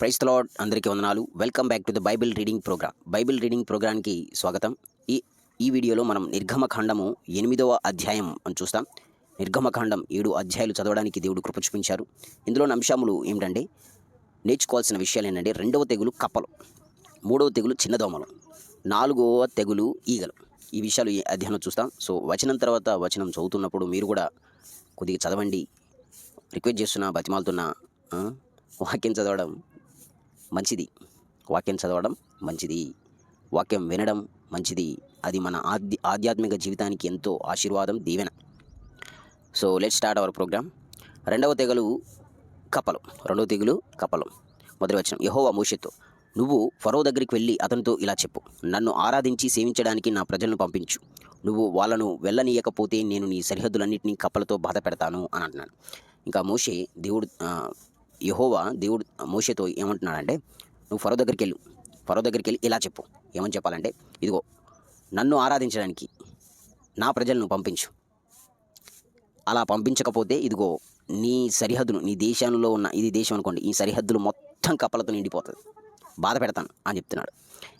Price తలాడ్ అందరికీ వందనాలు. Welcome back to the Bible reading programme. Bible reading ప్రోగ్రామ్కి స్వాగతం. ఈ ఈ వీడియోలో మనం నిర్గమకాండము ఎనిమిదవ అధ్యాయం అని చూస్తాం. నిర్గమకాండం ఏడు అధ్యాయాలు చదవడానికి దేవుడు కృప చూపించారు. ఇందులోని అంశములు ఏమిటంటే నేర్చుకోవాల్సిన విషయాలు ఏంటంటే రెండవ తెగులు కప్పలు మూడవ తెగులు చిన్న దోమలు నాలుగవ తెగులు ఈగలు. ఈ విషయాలు ఈ అధ్యాయంలో చూస్తాం. సో వచనం తర్వాత వచనం చదువుతున్నప్పుడు మీరు కూడా కొద్దిగా చదవండి. రిక్వెస్ట్ చేస్తున్నా బతిమాలుతున్నా వాక్యం చదవడం మంచిది. వాక్యం చదవడం మంచిది. వాక్యం వినడం మంచిది. అది మన ఆధ్య ఆధ్యాత్మిక జీవితానికి ఎంతో ఆశీర్వాదం దీవెన. So let start our programme రెండవ తెగలు కపలం. రెండవ తెగులు కపలం. మొదటి వచ్చిన యహోవా మోషెతో నువ్వు ఫరో దగ్గరికి వెళ్ళి అతనితో ఇలా చెప్పు. నన్ను ఆరాధించి సేవించడానికి నా ప్రజలను పంపించు. నువ్వు వాళ్ళను వెళ్ళనీయకపోతే నేను నీ సరిహద్దులన్నింటినీ కప్పలతో బాధ పెడతాను అని అంటున్నాను ఇంకా మోషే దేవుడు యహోవా దేవుడు మోషతో ఏమంటున్నాడంటే నువ్వు ఫరో దగ్గరికి వెళ్ళు. ఫరో దగ్గరికి వెళ్ళి ఇలా చెప్పు. ఏమని చెప్పాలంటే ఇదిగో నన్ను ఆరాధించడానికి నా ప్రజలను పంపించు. అలా పంపించకపోతే ఇదిగో నీ సరిహద్దును నీ దేశంలో ఉన్న ఇది దేశం అనుకోండి ఈ సరిహద్దులు మొత్తం కప్పలతో నిండిపోతుంది బాధ పెడతాను అని చెప్తున్నాడు.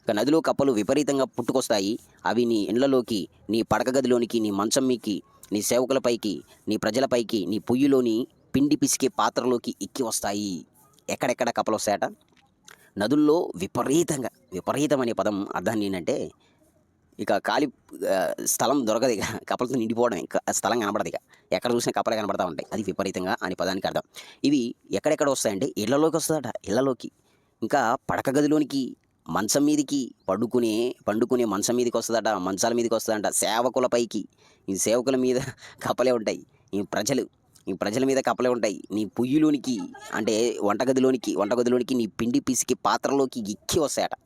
ఇక నదిలో కప్పలు విపరీతంగా పుట్టుకొస్తాయి. అవి నీ ఇండ్లలోకి నీ పడక గదిలోనికి నీ మంచం మీకి నీ సేవకులపైకి నీ ప్రజలపైకి నీ పొయ్యిలోని పిండి పిసికే పాత్రలోకి ఎక్కి వస్తాయి. ఎక్కడెక్కడ కప్పలు వస్తాయట నదుల్లో విపరీతంగా విపరీతం అనే పదం అర్థాన్ని ఏంటంటే ఇక ఖాళీ స్థలం దొరకదు ఇక. కప్పలతో నిండిపోవడం ఇక స్థలం కనబడదు ఇక. ఎక్కడ చూసినా కప్పలే కనబడతా ఉంటాయి. అది విపరీతంగా అనే పదానికి అర్థం. ఇవి ఎక్కడెక్కడ వస్తాయంటే ఇళ్ళలోకి వస్తుందట ఇళ్ళలోకి. ఇంకా పడక గదిలోనికి మంచం మీదికి పడుకునే పండుకునే మంచం మీదకి వస్తుందట మంచాల మీదకి వస్తుందట సేవకుల పైకి. ఈ సేవకుల మీద కప్పలే ఉంటాయి. ఈ ప్రజలు నీ ప్రజల మీద కప్పలే ఉంటాయి. నీ పుయ్యిలోనికి అంటే వంటగదిలోనికి వంటగదిలోనికి నీ పిండి పిసికి పాత్రలోకి ఎక్కి వస్తాయట.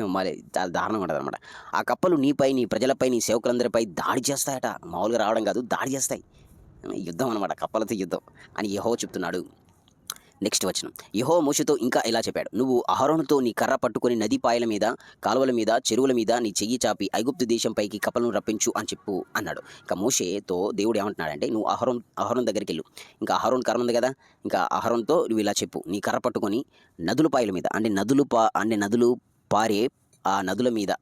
మరి చాలా దారుణంగా ఉంటుంది అనమాట ఆ కప్పలు నీపై నీ ప్రజలపై నీ సేవకులందరిపై దాడి చేస్తాయట. మామూలుగా రావడం కాదు దాడి చేస్తాయి. యుద్ధం అనమాట కప్పలతో యుద్ధం అని యహో చెప్తున్నాడు. నెక్స్ట్ వచనం. యహో మోషతో ఇంకా ఇలా చెప్పాడు? నువ్వు అహరోనుతో నీ కర్ర పట్టుకొని నది పాయల మీద కాలువల మీద చెరువుల మీద నీ చెయ్యి చాపి ఐగుప్తు దేశంపైకి కపలను రప్పించు అని చెప్పు అన్నాడు. ఇంకా మోషేతో దేవుడు ఏమంటున్నాడంటే నువ్వు అహరోన్ అహరోన్ దగ్గరికి వెళ్ళు ఇంకా అహరోన్ కర్ర ఉంది కదా ఇంకా అహరోన్తో నువ్వు ఇలా చెప్పు. నీ కర్ర పట్టుకొని నదుల పాయల మీద అంటే నదులు పా అంటే నదులు పారే ఆ నదుల మీద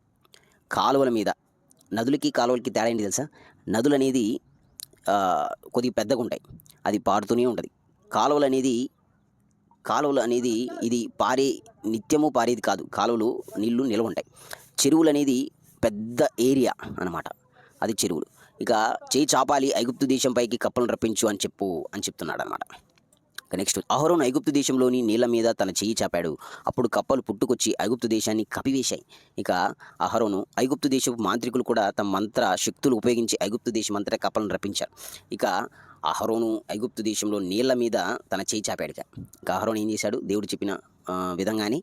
కాలువల మీద నదులకి కాలువలకి తేడా ఏంటి తెలుసా? నదులు అనేది కొద్దిగా పెద్దగా ఉంటాయి. అది పారుతూనే ఉంటుంది. కాలువలు అనేది కాలువలు అనేది ఇది పారే నిత్యము పారేది కాదు. కాలువలు నీళ్ళు నిల్వ ఉంటాయి. చెరువులు అనేది పెద్ద ఏరియా అన్నమాట. అది చెరువులు. ఇక చేయి చాపాలి ఐగుప్తు దేశంపైకి కప్పలను రప్పించు అని చెప్పు అని చెప్తున్నాడు అనమాట నెక్స్ట్ అహరోన్ ఐగుప్తు దేశంలోని నీళ్ళ మీద తన చెయ్యి చాపాడు. అప్పుడు కప్పలు పుట్టుకొచ్చి ఐగుప్తు దేశాన్ని కపివేశాయి ఇక అహరోను ఐగుప్తు దేశపు మాంత్రికులు కూడా తమ మంత్ర శక్తులు ఉపయోగించి ఐగుప్తు దేశం అంతటా కప్పలను రప్పించారు. ఇక అహరోను ఐగుప్తు దేశంలో నీళ్ళ మీద తన చేయి చాపాడు ఇక అహరోను ఏం చేశాడు? దేవుడు చెప్పిన విధంగానే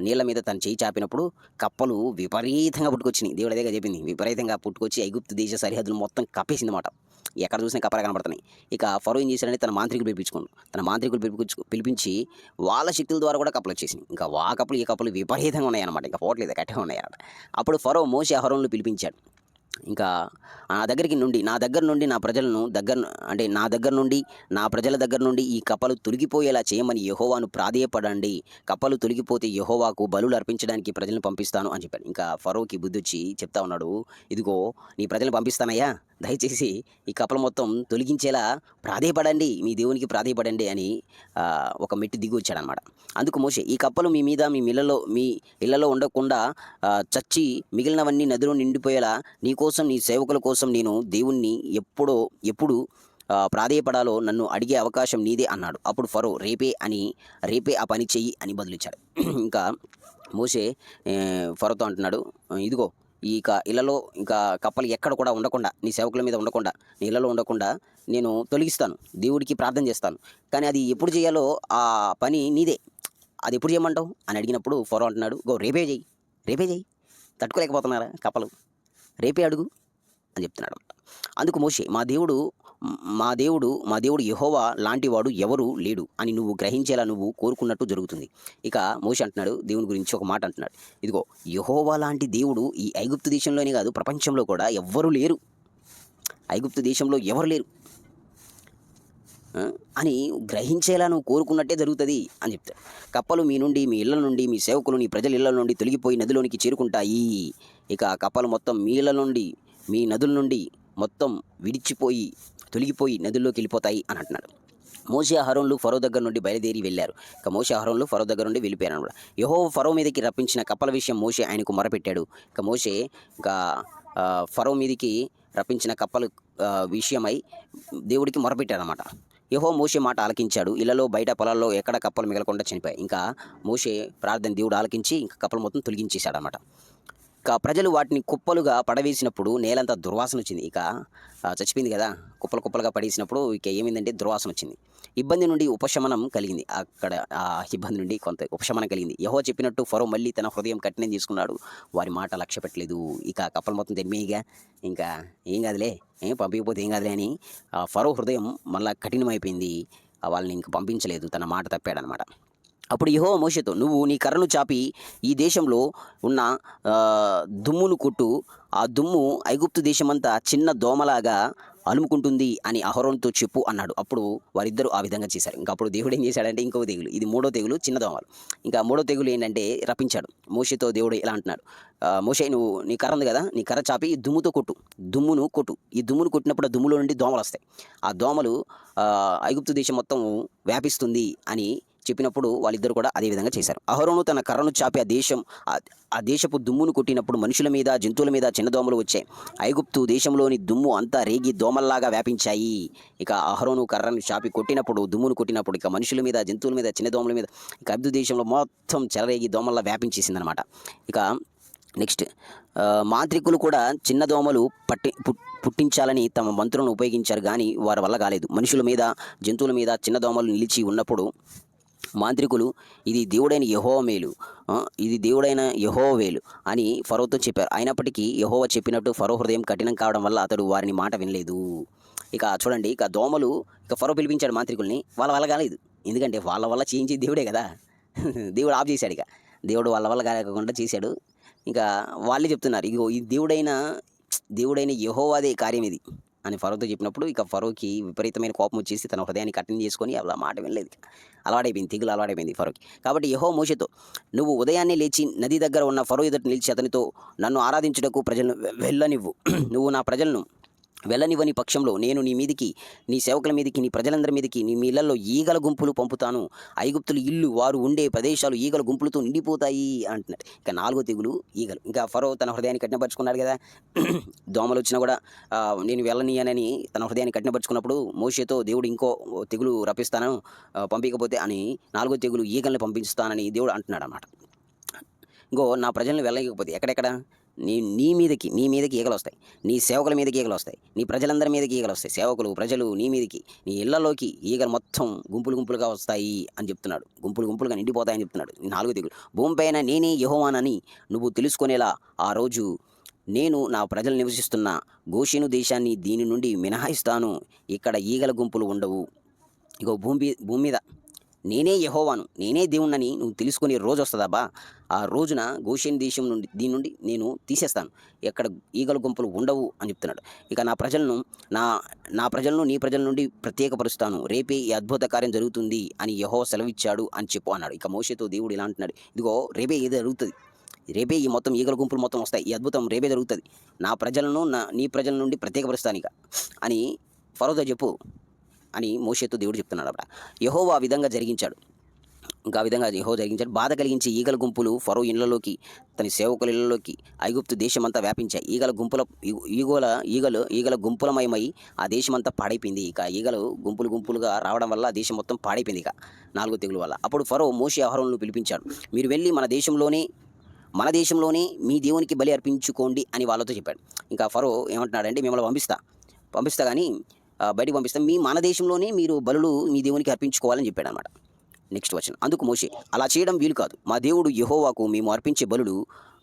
నీళ్ళ మీద తన చేయి చాపినప్పుడు కప్పలు విపరీతంగా పుట్టుకొచ్చినాయి. దేవుడు అదేగా చెప్పింది. విపరీతంగా పుట్టుకొచ్చి ఐగుప్తు దేశ సరిహద్దులు మొత్తం కప్పేసింది అన్నమాట ఎక్కడ చూసినా కప్పలు కనబడుతున్నాయి. ఇక ఫరో ఏం చేశాడని తన మాంత్రికులు పిలిపించుకోండు తన మాంత్రికులు పిలిపించు పిలిపించి వాళ్ళ శక్తుల ద్వారా కూడా కప్పలు వచ్చేసినాయి. ఇంకా వా కప్పలు ఈ కప్పలు విపరీతంగా ఉన్నాయన్నమాట. ఇంకా పోవట్లేదు కట్టే ఉన్నాయన్నమాట. అప్పుడు ఫరో మోసి అహరోన్లు పిలిపించాడు. ఇంకా నా దగ్గరికి నుండి నా దగ్గర నుండి నా ప్రజలను దగ్గర అంటే నా దగ్గర నుండి నా ప్రజల దగ్గర నుండి ఈ కప్పలు తొలగిపోయేలా చేయమని యహోవాను ప్రాధేయపడండి. కప్పలు తొలగిపోతే యహోవాకు బలులు అర్పించడానికి ప్రజలను పంపిస్తాను అని చెప్పాడు. ఇంకా ఫరోకి బుద్ధి వచ్చి చెప్తా ఉన్నాడు. ఇదిగో నీ ప్రజలను పంపిస్తానయ్యా. దయచేసి ఈ కప్పలు మొత్తం తొలగించేలా ప్రాధేయపడండి మీ దేవునికి ప్రాధేయపడండి అని ఒక మెట్టు దిగి వచ్చాడనమాట. అందుకు మోసే ఈ కప్పలు మీ మీద మీ మిల్లలో మీ ఇళ్ళలో ఉండకుండా చచ్చి మిగిలినవన్నీ నదిలో నిండిపోయేలా నీ కోసం నీ సేవకుల కోసం నేను దేవుణ్ణి ఎప్పుడో ఎప్పుడు ప్రాధేయపడాలో నన్ను అడిగే అవకాశం నీదే అన్నాడు. అప్పుడు ఫరో రేపే అని రేపే ఆ పని చెయ్యి అని బదులిచ్చాడు ఇంకా మోసే ఫరోతో అంటున్నాడు ఇదిగో ఇక ఇళ్ళలో ఇంకా కప్పలు ఎక్కడ కూడా ఉండకుండా నీ సేవకుల మీద ఉండకుండా నీ ఇళ్ళలో ఉండకుండా నేను తొలగిస్తాను. దేవుడికి ప్రార్థన చేస్తాను. కానీ అది ఎప్పుడు చేయాలో ఆ పని నీదే. అది ఎప్పుడు చేయమంటావు? అని అడిగినప్పుడు ఫరో అంటున్నాడు గో రేపే చేయి. రేపే చేయి. తట్టుకోలేకపోతున్నారా కప్పలు? రేపే అడుగు. అని చెప్తున్నాడు అందుకు మోషే మా దేవుడు మా దేవుడు మా దేవుడు యహోవా లాంటివాడు ఎవరు లేడు అని నువ్వు గ్రహించేలా నువ్వు కోరుకున్నట్టు జరుగుతుంది. ఇక మోషి అంటున్నాడు దేవుని గురించి ఒక మాట అంటున్నాడు. ఇదిగో యహోవా లాంటి దేవుడు ఈ ఐగుప్తు దేశంలోనే కాదు ప్రపంచంలో కూడా ఎవ్వరూ లేరు. ఐగుప్తు దేశంలో ఎవరు లేరు? అని గ్రహించేలా నువ్వు కోరుకున్నట్టే జరుగుతుంది అని చెప్తాడు. కప్పలు మీ నుండి మీ ఇళ్ళ నుండి మీ సేవకులు నీ ప్రజల ఇళ్ళ నుండి తొలగిపోయి నదిలోనికి చేరుకుంటాయి. ఇక కప్పలు మొత్తం మీ ఇళ్ళ నుండి మీ నదుల నుండి మొత్తం విడిచిపోయి తొలగిపోయి నదుల్లోకి వెళ్ళిపోతాయి అని అంటున్నాడు. మోసే అహరోన్లు ఫరో దగ్గర నుండి బయలుదేరి వెళ్ళారు. ఇక మోసే అహరోన్లు ఫరో దగ్గర నుండి వెళ్ళిపోయారు అనమాట యహో ఫరో మీదకి రప్పించిన కప్పల విషయం మోసే ఆయనకు మొరపెట్టాడు. ఇక మోసే ఇంకా ఫరో మీదకి రప్పించిన కప్పలు విషయమై దేవుడికి మొరపెట్టాడు అనమాట యహో మోసే మాట ఆలకించాడు. ఇళ్ళలో బయట పొలాల్లో ఎక్కడ కప్పలు మిగలకుండా చనిపోయాయి. ఇంకా మోసే ప్రార్థన దేవుడు ఆలకించి ఇంకా కప్పలు మొత్తం తొలగించేశాడనమాట ఇక ప్రజలు వాటిని కుప్పలుగా పడవేసినప్పుడు నేలంతా దుర్వాసన వచ్చింది. ఇక చచ్చిపోయింది కదా. కుప్పలు కుప్పలుగా పడేసినప్పుడు ఇక ఏమైందంటే దుర్వాసన వచ్చింది. ఇబ్బంది నుండి ఉపశమనం కలిగింది. అక్కడ ఆ ఇబ్బంది నుండి కొంత ఉపశమనం కలిగింది. యహో చెప్పినట్టు ఫరో మళ్ళీ తన హృదయం కఠినం తీసుకున్నాడు వారి మాట లక్ష్య పెట్టలేదు. ఇక కప్పలు మొత్తం తెమ్మేయిగా ఇంకా. ఏం కాదులే. ఏం పంపించకపోతే ఏం కాదులే అని ఫరో హృదయం మళ్ళీ కఠినమైపోయింది. వాళ్ళని ఇంక పంపించలేదు. తన మాట తప్పాడనమాట. అప్పుడు యహో మోషతో నువ్వు నీ కర్రను చాపి ఈ దేశంలో ఉన్న దుమ్మును కొట్టు. ఆ దుమ్ము ఐగుప్తు దేశమంతా చిన్న దోమలాగా అలుముకుంటుంది అని అహరోన్తో చెప్పు అన్నాడు. అప్పుడు వారిద్దరూ ఆ విధంగా చేశారు. ఇంకా అప్పుడు దేవుడు ఏం చేశాడంటే ఇంకో తెగులు. ఇది మూడో తెగులు చిన్న దోమలు. ఇంకా మూడో తెగులు ఏంటంటే రప్పించాడు. మోషతో దేవుడు ఇలా అంటున్నాడు. మోషే నువ్వు నీ కర్ర ఉంది కదా నీ కర్ర చాపి దుమ్ముతో కొట్టు. దుమ్మును కొట్టు. ఈ దుమ్మును కొట్టినప్పుడు ఆ దుమ్ములో నుండి దోమలు వస్తాయి. ఆ దోమలు ఐగుప్తు దేశం మొత్తం వ్యాపిస్తుంది అని చెప్పినప్పుడు వాళ్ళిద్దరు కూడా అదే విధంగా చేశారు. అహరోను తన కర్రను చాపి ఆ దేశం ఆ- దేశపు దుమ్మును కొట్టినప్పుడు మనుషుల మీద జంతువుల మీద చిన్న దోమలు వచ్చాయి. ఐగుప్తు దేశంలోని దుమ్ము అంతా రేగి దోమల్లాగా వ్యాపించాయి. ఇక అహరోను కర్రను చాపి కొట్టినప్పుడు దుమ్మును కొట్టినప్పుడు ఇక మనుషుల మీద జంతువుల మీద చిన్న దోమల మీద ఇక అబ్దు దేశంలో మొత్తం చెలరేగి దోమల్లా వ్యాపించేసిందనమాట ఇక నెక్స్ట్ మాంత్రికులు కూడా చిన్న దోమలు పట్టి పుట్టించాలని తమ మంత్రులను ఉపయోగించారు కానీ వారి వల్ల కాలేదు. మనుషుల మీద జంతువుల మీద చిన్న దోమలు నిలిచి ఉన్నప్పుడు మాంత్రికులు ఇది దేవుడైన యహో మేలు. ఇది దేవుడైన యహోవేలు అని ఫరోతో చెప్పారు. అయినప్పటికీ యహోవ చెప్పినట్టు ఫరో హృదయం కఠినం కావడం వల్ల అతడు వారిని మాట వినలేదు. ఇక చూడండి ఇక దోమలు ఇక ఫరో పిలిపించాడు మాంత్రికుల్ని వాళ్ళ వల్ల కాలేదు. ఎందుకంటే వాళ్ళ వల్ల చేయించేది దేవుడే కదా. దేవుడు ఆఫ్ చేశాడు ఇక. దేవుడు వాళ్ళ వల్ల కాకుండా చేశాడు. ఇంకా వాళ్ళే చెప్తున్నారు ఇగో ఈ దేవుడైన దేవుడైన యహోవాదే కార్యం ఇది. అని ఫరోతో చెప్పినప్పుడు ఇక ఫరోకి విపరీతమైన కోపం వచ్చేసి తన హృదయాన్ని కఠినం చేసుకొని అలా మాట వినలేదు అలవాడైపోయింది అలవాటైపోయింది తెగులు అలవాటైపోయింది ఫరోకి కాబట్టి యహో మోషతో నువ్వు ఉదయాన్నే లేచి నది దగ్గర ఉన్న ఫరో ఎదుట నిలిచి అతనితో నన్ను ఆరాధించుటకు ప్రజలను వెళ్ళనివ్వు. నువ్వు నా ప్రజలను వెళ్ళనివ్వని పక్షంలో నేను నీ మీదికి నీ సేవకుల మీదికి నీ ప్రజలందరి మీదికి నీ మీ ఇళ్ళలో ఈగల గుంపులు పంపుతాను. ఐగుప్తులు ఇల్లు వారు ఉండే ప్రదేశాలు ఈగల గుంపులతో నిండిపోతాయి అంటున్నాడు. ఇక నాలుగో తెగులు ఈగలు. ఇంకా ఫరో తన హృదయాన్ని కఠినపరుచుకున్నాడు కదా. దోమలు వచ్చినా కూడా నేను వెళ్ళనీయనని తన హృదయాన్ని కఠినపరుచుకున్నప్పుడు మోషేతో దేవుడు ఇంకో తెగులు రప్పిస్తాను పంపించకపోతే అని నాలుగో తెగులు ఈగల్ని పంపిస్తానని దేవుడు అంటున్నాడు అన్నమాట ఇంకో నా ప్రజలను వెళ్ళకపోతే ఎక్కడెక్కడ? నీ నీ మీదకి నీ మీదకి ఈగలు వస్తాయి. నీ సేవకుల మీదకి ఈగలు వస్తాయి. నీ ప్రజలందరి మీదకి ఈగలు వస్తాయి. సేవకులు ప్రజలు నీ మీదకి నీ ఇళ్ళలోకి ఈగలు మొత్తం గుంపులు గుంపులుగా వస్తాయి అని చెప్తున్నాడు. గుంపులు గుంపులుగా నిండిపోతాయని చెప్తున్నాడు. నాలుగు దిగులు. భూమిపైన నేనే యహోవానని నువ్వు తెలుసుకునేలా ఆ రోజు నేను నా ప్రజలు నివసిస్తున్న గోషిను దేశాన్ని దీని నుండి మినహాయిస్తాను. ఇక్కడ ఈగల గుంపులు ఉండవు. ఇగో భూమి భూమి మీద నేనే యహోవాను నేనే దేవుణ్ణని నువ్వు తెలుసుకునే రోజు వస్తుందాబా ఆ రోజున గోషేన్ దేశం నుండి దీని నుండి నేను తీసేస్తాను. ఎక్కడ ఈగల గుంపులు ఉండవు అని చెప్తున్నాడు. ఇక నా ప్రజలను నా నా ప్రజలను నీ ప్రజల నుండి ప్రత్యేకపరుస్తాను. రేపే ఈ అద్భుత కార్యం జరుగుతుంది అని యహో సెలవిచ్చాడు అని చెప్పు అన్నాడు. ఇక మోషేతో దేవుడు ఇలా అంటున్నాడు. ఇదిగో రేపే ఏదో జరుగుతుంది. రేపే ఈ మొత్తం ఈగల గుంపులు మొత్తం వస్తాయి. ఈ అద్భుతం రేపే జరుగుతుంది. నా ప్రజలను నా నీ ప్రజల నుండి ప్రత్యేకపరుస్తాను ఇక అని ఫరోతో చెప్పు. అని మోషేతో దేవుడు చెప్తున్నాడు అక్కడ. యహో ఆ విధంగా జరిగించాడు. ఇంకా విధంగా యహో జరిగించాడు. బాధ కలిగించి ఈగల గుంపులు ఫరో ఇళ్ళలోకి తన సేవకుల ఇళ్ళలోకి ఐగుప్తు దేశమంతా వ్యాపించాయి. ఈగల గుంపుల ఈ- ఈగల ఈగలు ఈగల గుంపులమయమై ఆ దేశమంతా పాడైపోయింది. ఇక ఈగలు గుంపులు గుంపులుగా రావడం వల్ల ఆ దేశం మొత్తం పాడైపోయింది ఇక నాలుగో తెగుల వల్ల. అప్పుడు ఫరో మోషే ఆహారంలో పిలిపించాడు. మీరు వెళ్ళి మన దేశంలోనే మన దేశంలోనే మీ దేవునికి బలి అర్పించుకోండి అని వాళ్ళతో చెప్పాడు. ఇంకా ఫరో ఏమంటున్నాడంటే మిమ్మల్ని పంపిస్తా. పంపిస్తా కానీ బయటికి పంపిస్తాం మీ మన దేశంలోనే మీరు బలులు మీ దేవునికి అర్పించుకోవాలని చెప్పాడు అనమాట నెక్స్ట్ వచ్చిన అందుకు మోషే అలా చేయడం వీలు కాదు. మా దేవుడు యహోవాకు మేము అర్పించే బలులు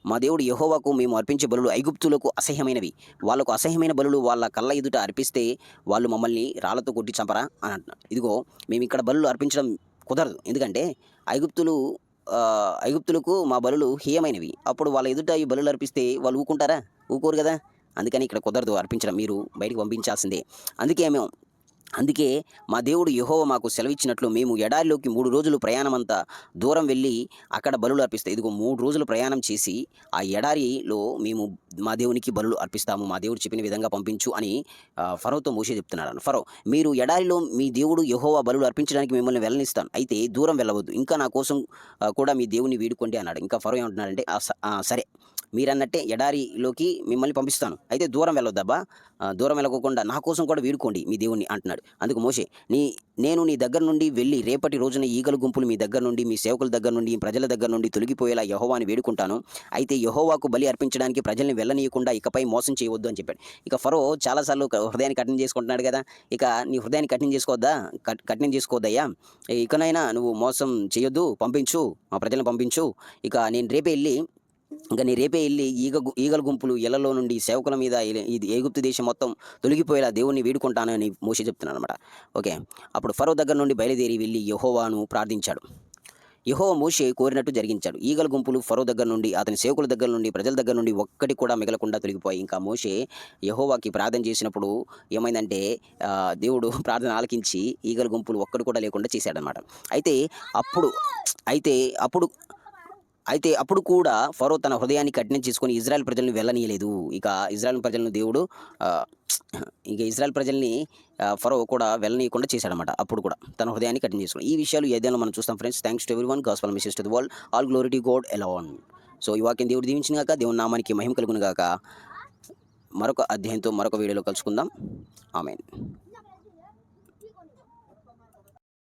మా దేవుడు యహోవాకు మేము అర్పించే బలులు ఐగుప్తులకు అసహ్యమైనవి. వాళ్ళకు అసహ్యమైన బలులు వాళ్ళ కళ్ళ ఎదుట అర్పిస్తే వాళ్ళు మమ్మల్ని రాళ్ళతో కొట్టి చంపరా అని అంటున్నారు ఇదిగో మేము ఇక్కడ బలులు అర్పించడం కుదరదు. ఎందుకంటే ఐగుప్తులు ఐగుప్తులకు మా బలులు హీయమైనవి. అప్పుడు వాళ్ళ ఎదుట ఈ బలులు అర్పిస్తే వాళ్ళు ఊకుంటారా? ఊకోరు కదా? అందుకని ఇక్కడ కుదరదు అర్పించడం మీరు బయటికి పంపించాల్సిందే. అందుకే మేము అందుకే మా దేవుడు యహోవ మాకు సెలవిచ్చినట్లు మేము ఎడారిలోకి మూడు రోజులు ప్రయాణమంతా దూరం వెళ్ళి అక్కడ బలులు అర్పిస్తాం ఇదిగో మూడు రోజులు ప్రయాణం చేసి ఆ ఎడారిలో మేము మా దేవునికి బలులు అర్పిస్తాము మా దేవుడు చెప్పిన విధంగా పంపించు అని ఫరోతో మోసే చెప్తున్నాడు. ఫరో మీరు ఎడారిలో మీ దేవుడు యెహోవా బలులు అర్పించడానికి మిమ్మల్ని వెళ్ళనిస్తాను అయితే దూరం వెళ్ళవద్దు ఇంకా నా కోసం కూడా మీ దేవుని వీడుకోండి అన్నాడు. ఇంకా ఫరో ఏమంటున్నాడంటే సరే మీరన్నట్టే ఎడారిలోకి మిమ్మల్ని పంపిస్తాను. అయితే దూరం వెళ్ళొద్దబ్బా. దూరం వెళ్ళకోకుండా నా కోసం కూడా వీడుకోండి మీ దేవుణ్ణి అంటున్నాడు. అందుకు మోషే నీ నేను నీ దగ్గర నుండి వెళ్ళి రేపటి రోజున ఈగల గుంపులు మీ దగ్గర నుండి మీ సేవకుల దగ్గర నుండి ప్రజల దగ్గర నుండి తొలగిపోయేలా యహోవాని వేడుకుంటాను. అయితే యహోవాకు బలి అర్పించడానికి ప్రజల్ని వెళ్ళనీయకుండా ఇకపై మోసం చేయవద్దు అని చెప్పాడు. ఇక ఫరో చాలాసార్లు హృదయాన్ని కఠినం చేసుకుంటున్నాడు కదా. ఇక నీ హృదయాన్ని కఠినం చేసుకోవద్దా? కట్- కఠినం చేసుకోవద్దయ్యా. ఇకనైనా నువ్వు మోసం చేయొద్దు పంపించు మా ప్రజలను పంపించు. ఇక నేను రేపే వెళ్ళి కానీ రేపే వెళ్ళి ఈగ ఈగల గుంపులు ఇళ్ళలో నుండి సేవకుల మీద ఇది ఏగుప్తు దేశం మొత్తం తొలగిపోయేలా దేవుణ్ణి వేడుకుంటానని అని మోషే చెప్తున్నాను అనమాట ఓకే అప్పుడు ఫరో దగ్గర నుండి బయలుదేరి వెళ్ళి యహోవాను ప్రార్థించాడు. యహోవ మోషే కోరినట్టు జరిగించాడు. ఈగల గుంపులు ఫరో దగ్గర నుండి అతని సేవకుల దగ్గర నుండి ప్రజల దగ్గర నుండి ఒక్కటి కూడా మిగలకుండా తొలగిపోయి ఇంకా మోషే యహోవాకి ప్రార్థన చేసినప్పుడు ఏమైందంటే దేవుడు ప్రార్థన ఆలకించి ఈగల గుంపులు ఒక్కటి కూడా లేకుండా చేశాడనమాట అయితే అప్పుడు అయితే అప్పుడు అయితే అప్పుడు కూడా ఫరో తన హృదయాన్ని కఠినం చేసుకొని ఇజ్రాయెల్ ప్రజలను వెళ్ళనీయలేదు. ఇక ఇజ్రాయెల్ ప్రజలను దేవుడు ఇక ఇజ్రాయెల్ ప్రజల్ని ఫరో కూడా వెళ్ళనీయకుండా చేశాడనమాట అప్పుడు కూడా. తన హృదయాన్ని కఠినం చేసుకుని. ఈ విషయాలు ఏదైనా మనం చూస్తాం friends. Thanks to every one gospel message to the world all glory to God eleven so ఈ వాక్యం దేవుడు దీవించిన కాక దేవుని నామానికి మహిమ కలుగును గాక. మరొక అధ్యాయంతో మరొక వీడియోలో కలుసుకుందాం. ఆమెన్